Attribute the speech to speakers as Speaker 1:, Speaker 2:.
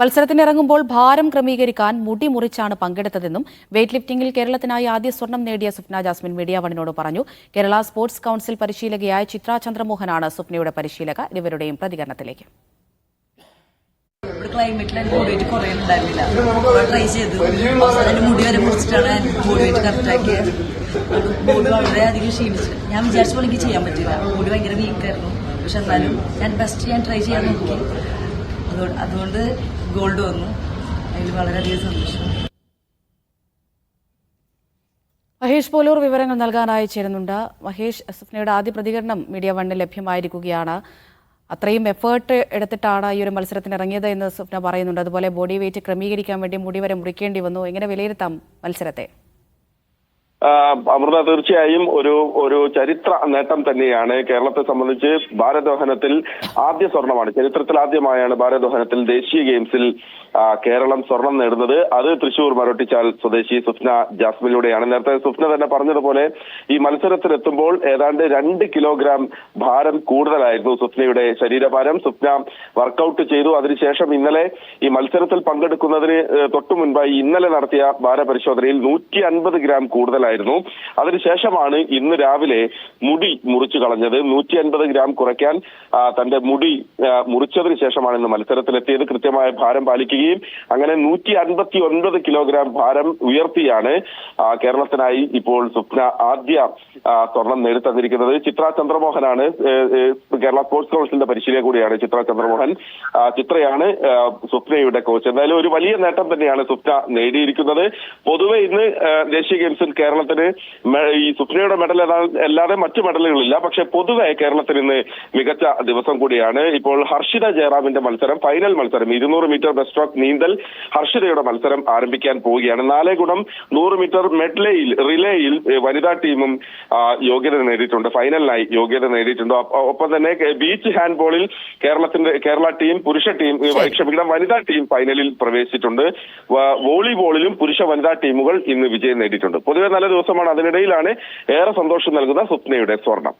Speaker 1: മത്സരത്തിനിറങ്ങുമ്പോൾ ഭാരം ക്രമീകരിക്കാൻ മുടി മുറിച്ചാണ് പങ്കെടുത്തതെന്നും വെയ്റ്റ് ലിഫ്റ്റിംഗിൽ കേരളത്തിനായി ആദ്യ സ്വർണം നേടിയ സ്വപ്ന ജാസ്മിൻ മീഡിയ വണിനോട് പറഞ്ഞു. കേരള സ്പോർട്സ് കൌൺസിൽ പരിശീലകയായ ചിത്ര ചന്ദ്രമോഹനാണ് സ്വപ്നയുടെ പരിശീലക. ഇവരുടെയും പ്രതികരണത്തിലേക്ക്.
Speaker 2: ഇവിടെ ട്രൈ മുടി വരെ മുറിച്ചിട്ടാണ് വെയിറ്റ് കറക്റ്റ് ഞാൻ വിചാരിച്ച ചെയ്യാൻ പറ്റില്ല. പക്ഷെ എന്നാലും ഞാൻ ബെസ്റ്റ് ഞാൻ ട്രൈ ചെയ്യാൻ നോക്കി. അതുകൊണ്ട് ഗോൾഡ് വന്നു. അതിൽ വളരെയധികം സന്തോഷം.
Speaker 1: മഹേഷ് പോലൂർ വിവരങ്ങൾ നൽകാനായി ചേരുന്നുണ്ട്. മഹേഷ് സ്വപ്നയുടെ ആദ്യ പ്രതികരണം മീഡിയ വണ്ണിൽ ലഭ്യമായിരിക്കുകയാണ്. അത്രയും എഫേർട്ട് എടുത്തിട്ടാണ് ഈ ഒരു മത്സരത്തിന് ഇറങ്ങിയത് എന്ന് സ്വപ്ന പറയുന്നുണ്ട്. അതുപോലെ ബോഡി വെയിറ്റ് ക്രമീകരിക്കാൻ വേണ്ടി മുടി വരെ മുറിക്കേണ്ടി വന്നു. എങ്ങനെ വിലയിരുത്താം മത്സരത്തെ?
Speaker 3: അമൃത തീർച്ചയായും ഒരു ഒരു ചരിത്ര നേട്ടം തന്നെയാണ്. കേരളത്തെ സംബന്ധിച്ച് ഭാരദോഹനത്തിൽ ആദ്യ സ്വർണമാണ്. ചരിത്രത്തിൽ ആദ്യമായാണ് ഭാരദോഹനത്തിൽ ദേശീയ ഗെയിംസിൽ കേരളം സ്വർണം നേടുന്നത്. അത് തൃശൂർ മരോട്ടിച്ചാൽ സ്വദേശി സ്വപ്ന ജാസ്മിലൂടെയാണ് നേരത്തെ സ്വപ്ന തന്നെ പറഞ്ഞതുപോലെ ഈ മത്സരത്തിലെത്തുമ്പോൾ ഏതാണ്ട് രണ്ട് കിലോഗ്രാം ഭാരം കൂടുതലായിരുന്നു സ്വപ്നയുടെ ശരീരഭാരം. സ്വപ്ന വർക്കൗട്ട് ചെയ്തു. അതിനുശേഷം ഇന്നലെ ഈ മത്സരത്തിൽ പങ്കെടുക്കുന്നതിന് തൊട്ടു മുൻപായി ഇന്നലെ നടത്തിയ ഭാരപരിശോധനയിൽ നൂറ്റി അൻപത് ഗ്രാം കൂടുതലായിരുന്നു അതിനുശേഷമാണ് ഇന്ന് രാവിലെ മുടി മുറിച്ചു കളഞ്ഞത്. നൂറ്റി അൻപത് ഗ്രാം കുറയ്ക്കാൻ തന്റെ മുടി മുറിച്ചതിന് ശേഷമാണ് ഇന്ന് മത്സരത്തിലെത്തിയത്. കൃത്യമായ ഭാരം പാലിക്കുകയും അങ്ങനെ നൂറ്റി അൻപത്തി ഒൻപത് കിലോഗ്രാം ഭാരം ഉയർത്തിയാണ് കേരളത്തിനായി ഇപ്പോൾ സ്വപ്ന ആദ്യ സ്വർണം നേടിത്തന്നിരിക്കുന്നത് ചിത്ര ചന്ദ്രമോഹനാണ് കേരള സ്പോർട്സ് കൗൺസിലിന്റെ പരിശീലക കൂടിയാണ് ചിത്ര ചന്ദ്രമോഹൻ. ചിത്രയാണ് സ്വപ്നയുടെ കോച്ച്. എന്തായാലും ഒരു വലിയ നേട്ടം തന്നെയാണ് സ്വപ്ന നേടിയിരിക്കുന്നത്. പൊതുവെ ഇന്ന് ദേശീയ ഗെയിംസിൽ കേരളത്തിന് ഈ സുപ്രിയയുടെ മെഡൽ അല്ലാതെ മറ്റു മെഡലുകളില്ല. പക്ഷെ പൊതുവെ കേരളത്തിന് ഇന്ന് മികച്ച ദിവസം കൂടിയാണ്. ഇപ്പോൾ ഹർഷിത ജയറാമിന്റെ മത്സരം ഫൈനൽ മത്സരം ഇരുന്നൂറ് മീറ്റർ ബെസ്റ്റ് സ്ട്രോക്ക് നീന്തൽ ഹർഷിതയുടെ മത്സരം ആരംഭിക്കാൻ പോവുകയാണ്. നാലേ ഗുണം നൂറ് മീറ്റർ മെഡ്ലേയിൽ റിലേയിൽ വനിതാ ടീമും യോഗ്യത നേടിയിട്ടുണ്ട്. ഫൈനലിനായി യോഗ്യത നേടിയിട്ടുണ്ട്. ഒപ്പം തന്നെ ബീച്ച് ബീച്ച് ഹാൻഡ്ബോളിൽ കേരളത്തിന്റെ കേരള ടീം പുരുഷ ടീം ക്ഷമിക്കണം വനിതാ ടീം ഫൈനലിൽ പ്രവേശിച്ചിട്ടുണ്ട്. വോളിബോളിലും പുരുഷ വനിതാ ടീമുകൾ ഇന്ന് വിജയം നേടിയിട്ടുണ്ട്. പൊതുവെ നല്ല ദിവസമാണ് അതിനിടയിലാണ് ഏറെ സന്തോഷം നൽകുന്ന സ്വപ്നയുടെ സ്വർണം.